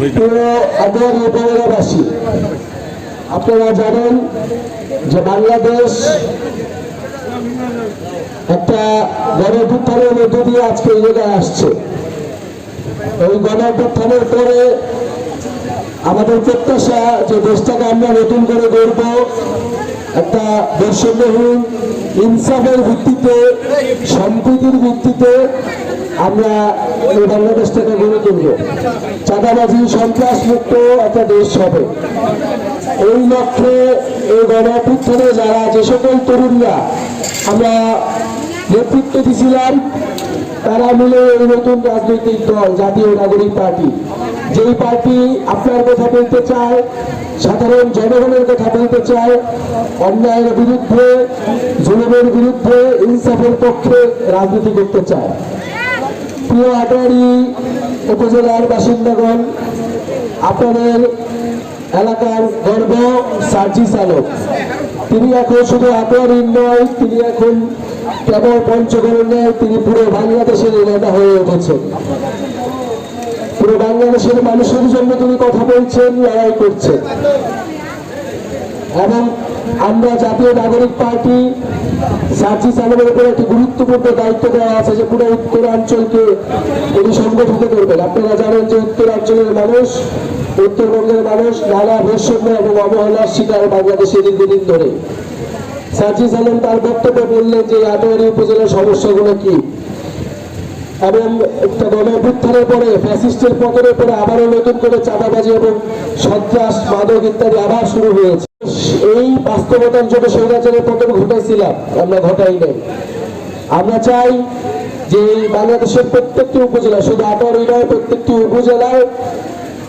আদর আপনারা জানেন যে বাংলাদেশ একটা গণঅভ্যুত্থানের মধ্য দিয়ে আজকে এই জায়গায় আসছে। এই গণঅভ্যুত্থানের পরে আমাদের প্রত্যাশা যে দেশটাকে আমরা নতুন করে গড়ব একটা বৈষম্যহীন ইনসাফের ভিত্তিতে সম্প্রীতির ভিত্তিতে আমরা এই বাংলাদেশটাকে গড়ে তুলব। চাঁদাবাজি সন্ত্রাস মুক্ত একটা দেশ হবে। এই লক্ষ্যে এই গণঅভ্যুত্থানে যারা, যে সকল তরুণরা আমরা নেতৃত্ব দিছিলাম তারা মিলে এই নতুন রাজনৈতিক দল, জাতীয় নাগরিক পার্টি, যেই পার্টি আপনার কথা বলতে চায়, সাধারণ জনগণের কথা বলতে চায়, অন্যায়ের বিরুদ্ধে, জুলুমের বিরুদ্ধে, ইনসাফের পক্ষে রাজনীতি করতে চায়। প্রিয় আটোয়ারি উপজেলার বাসিন্দাগণ, আপনাদের এলাকার গর্ব সার্জি চালক। তিনি এখন শুধু আটোয়ারির নয়, তিনি এখন কেবল পঞ্চগড়ের, তিনি পুরো বাংলাদেশের নেতা হয়ে উঠেছেন। পুরো বাংলাদেশের মানুষের জন্য তিনি কথা বলছেন, লড়াই করছেন। এবং আমরা জাতীয় নাগরিক পার্টি সার্জি সালামের উপর একটি গুরুত্বপূর্ণ দায়িত্ব দেওয়া আছে যে পুরো উত্তরাঞ্চলকে তিনি সংগঠিত করবেন। আপনারা জানেন যে উত্তরাঞ্চলের মানুষ, উত্তরবঙ্গের মানুষ নানা বৈষম্য এবং অবহেলার শিকার বাংলাদেশে দীর্ঘদিন ধরে। সার্জি সালাম তার বক্তব্য বললেন যে আটোয়ারি উপজেলার সমস্যাগুলো কি? এবং একটা গণঅভ্যুত্থানের পরে, ফ্যাসিস্টের পতনের পরে আবারও নতুন করে চাঁদাবাজি এবং সন্ত্রাস, মাদক ইত্যাদি আবার শুরু হয়েছে। এই বাস্তবতার জন্য স্বৈরাচারের পতন ঘটাইছিলাম, আমরা ঘটাই নাই। আমরা চাই যে বাংলাদেশের প্রত্যেকটি উপজেলা, শুধু আটোয়ারি নয়, প্রত্যেকটি উপজেলায়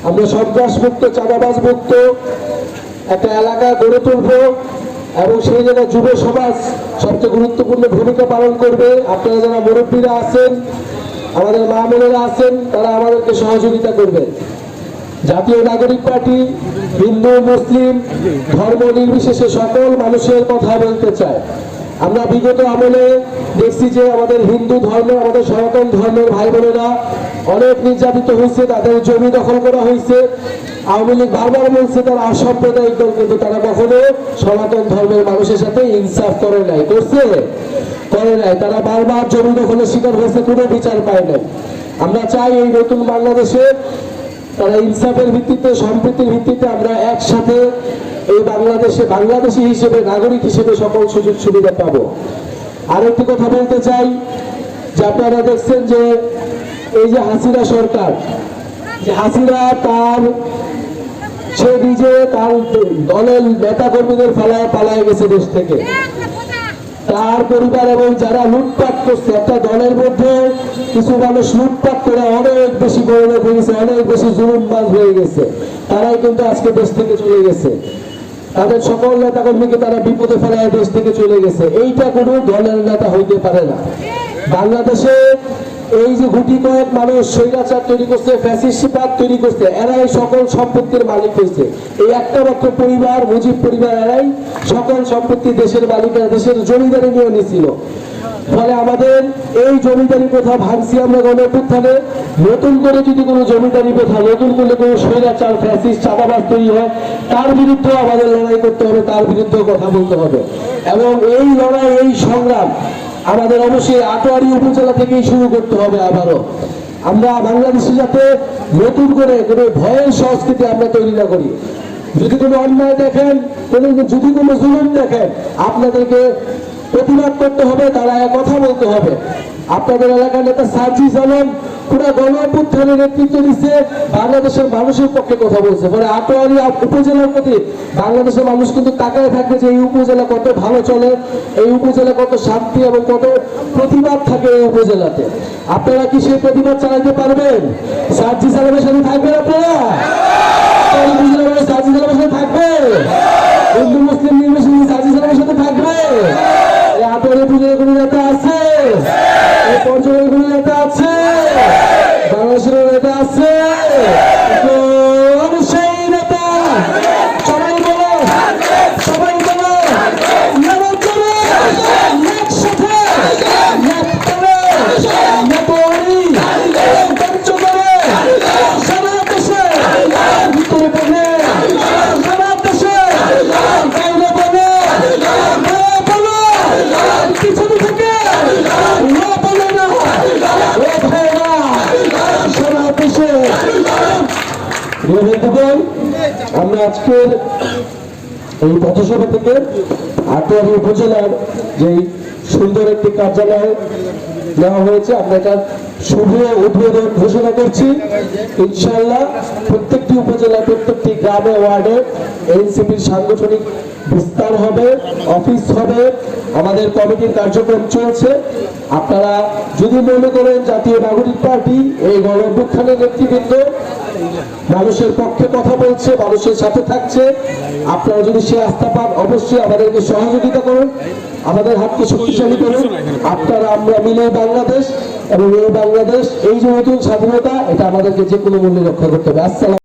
আমরা সন্ত্রাস মুক্ত, চাঁদাবাজ মুক্ত একটা এলাকা গড়ে তুলবো এবং সেই জায়গায় যুব সমাজ সবচেয়ে গুরুত্বপূর্ণ ভূমিকা পালন করবে। আপনারা যারা মুরব্বীরা আছেন, আমাদের মা বোনেরা আছেন, তারা আমাদেরকে সহযোগিতা করবে জাতীয় নাগরিক পার্টি, হিন্দু, মুসলিম, ধর্ম নির্বিশেষে সকল মানুষের কথা বলতে চায়। আমরা বিগত আমলে দেখছি যে আমাদের হিন্দু ধর্মের আমাদের সনাতন ধর্মের ভাই বোনেরা অনেক নির্যাতিত হয়েছে, তাদের জমি দখল করা হয়েছে। আওয়ামী লীগ বারবার বলছে তারা অসাম্প্রদায়িক দল, কিন্তু তারা কখনো সনাতন ধর্মের মানুষের সাথে ইনসাফ করে নাই। করছে? করে নাই। তারা বারবার জমি দখলের শিকার হয়েছে, কোনো বিচার পায় নাই। আমরা চাই এই নতুন বাংলাদেশে তারা ইনসাফের ভিত্তিতে, সম্প্রীতির ভিত্তিতে আমরা একসাথে এই বাংলাদেশে, বাংলাদেশি হিসেবে, নাগরিক হিসেবে সকল সুযোগ সুবিধা পাবো। আরেকটি কথা বলতে চাই, যে আপনারা দেখছেন যে এই যে হাসিনা সরকার, যে হাসিনা তার, সে নিজে তার দলের নেতা কর্মীদের ফেলায়, পালায় গেছে দেশ থেকে। তার পরিবার এবং যারা লুটপাট করছে, একটা দলের মধ্যে কিছু মানুষ লুটপাট করে অনেক বেশি গরমে গেছে অনেক বেশি জুলুমবাজ হয়ে গেছে। তারাই কিন্তু আজকে দেশ থেকে চলে গেছে। তাদের সকল নেতা কর্মীকে তারা বিপদে ফেলায় দেশ থেকে চলে গেছে। এইটা কোনো দলের নেতা হইতে পারে না। বাংলাদেশে এই যে গুটি কয়েক মানুষ স্বৈরাচার তৈরি করছে ফ্যাসিস্টবাদ তৈরি করছে, এরাই সকল সম্পত্তির মালিক হয়েছে। এই একটা মাত্র পরিবার, মুজিব পরিবার এরাই সকল সম্পত্তি দেশের মালিকেরা, দেশের জমিদারি নিয়ে নিছিল। ফলে আমাদের এই জমিদারি প্রথা ভাঙছি আমরা গণঅভ্যুত্থানে। নতুন করে যদি কোনো জমিদারি প্রথা, নতুন করে কোনো স্বৈরাচার ফ্যাসিস চাঁদাবাজ তৈরি হয়, তার বিরুদ্ধেও আমাদের লড়াই করতে হবে, তার বিরুদ্ধেও কথা বলতে হবে। এবং এই লড়াই, এই সংগ্রাম আমাদের অবশ্যই আটোয়ারি উপজেলা থেকেই শুরু করতে হবে আবারও। আমরা বাংলাদেশে যাতে নতুন করে কোনো ভয়ের সংস্কৃতি আমরা তৈরি না করি। যদি কোনো অন্যায় দেখেন, কোনো যদি কোনো জুলুম দেখেন, আপনাদেরকে প্রতিবাদ করতে হবে, তারা কথা বলতে হবে। আপনাদের এলাকার নেতা সাজি জানান পুরো গণঅভ্যুত্থানের নেতৃত্ব দিচ্ছে, বাংলাদেশের মানুষের পক্ষে কথা বলছে। মানে আটোয়ারি উপজেলার প্রতি বাংলাদেশের মানুষ কিন্তু তাকায় থাকবে যে এই উপজেলা কত ভালো চলে, এই উপজেলা কত শান্তি এবং কত প্রতিবাদ থাকে এই উপজেলাতে। আপনারা কি সেই প্রতিবাদ চালাতে পারবেন? সার্জি সালামের সাথে থাকবেন আপনারা? বন্ধুগণ, আমরা আজকের এই পথসভা থেকে আটোয়ারি উপজেলার যে সুন্দর একটি কার্যালয় নেওয়া হয়েছে আমরা এটার শুভ উদ্বোধন ঘোষণা করছি। ইনশাআল্লাহ প্রত্যেকটি উপজেলা প্রত্যেকটি গ্রামে ওয়ার্ডে এনসিপির সাংগঠনিক বিস্তার হবে অফিস হবে। আমাদের কমিটির কার্যক্রম চলছে। আপনারা যদি মনে করেন জাতীয় নাগরিক পার্টি, এই গণঅভ্যুত্থানের নেতৃবৃন্দ মানুষের পক্ষে কথা বলছে, মানুষের সাথে থাকছে। আপনারা যদি সে আস্থা পান, অবশ্যই আমাদেরকে সহযোগিতা করুন। আমাদের হাতকে শক্তিশালী করুন। আপনারা, আমরা মিলে বাংলাদেশ এবং এই বাংলাদেশ, এই যে নতুন স্বাধীনতা, এটা আমাদেরকে যে কোনো মূল্যে রক্ষা করতে হবে। আসসালাম